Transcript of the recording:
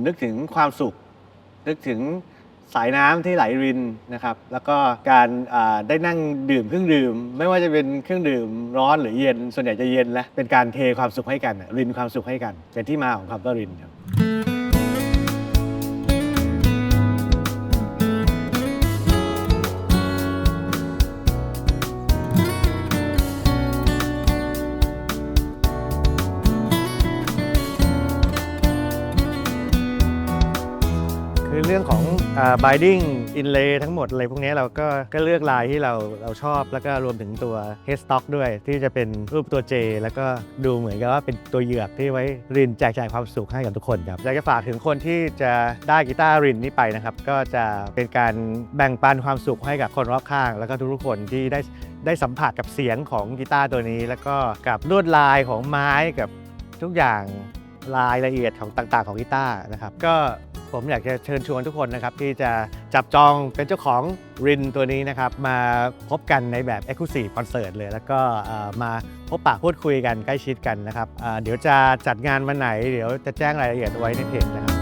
ผมนึกถึงความสุข นึกถึงสายน้ำที่ไหลรินนะครับ แล้วก็การได้นั่งดื่มเครื่องดื่ม ไม่ว่าจะเป็นเครื่องดื่มร้อนหรือเย็น ส่วนใหญ่จะเย็นแล้วเป็นการเทความสุขให้กัน รินความสุขให้กัน เป็นที่มาของคำว่ารินครับ คือเรื่องของอ binding inlay ทั้งหมดอะไรพวกนี้เราก็ก็เลือกลายที่เราเราชอบ แล้วก็รวมถึงตัว headstock ด้วยที่จะเป็นรูปตัว J แล้วก็ดูเหมือนกับว่าเป็นตัวเหยือกที่ไว้รินแจกจ่ายความสุขให้กับทุกคนครับอยากจะฝากถึงคนที่จะได้กีตาร์รินนี้ไปนะครับ ก็จะเป็นการแบ่งปันความสุขให้กับคนรอบข้าง แล้วก็ทุกๆคนที่ได้ได้สัมผัสกับเสียงของกีตาร์ตัวนี้ แล้วก็กับลวดลายของไม้กับทุกอย่างรายละเอียดของต่าง ๆ ของกีตาร์นะครับ ก็ ผมอยากจะเชิญชวนทุกคนนะครับที่จะจับจองเป็นเจ้าของรินตัวนี้นะครับมาพบกันในแบบ Exclusive Concert เลย แล้วก็มาพบปะพูดคุยกันใกล้ชิดกันนะครับเดี๋ยวจะจัดงานวันไหน เดี๋ยวจะแจ้งรายละเอียดไว้ในเพจนะครับ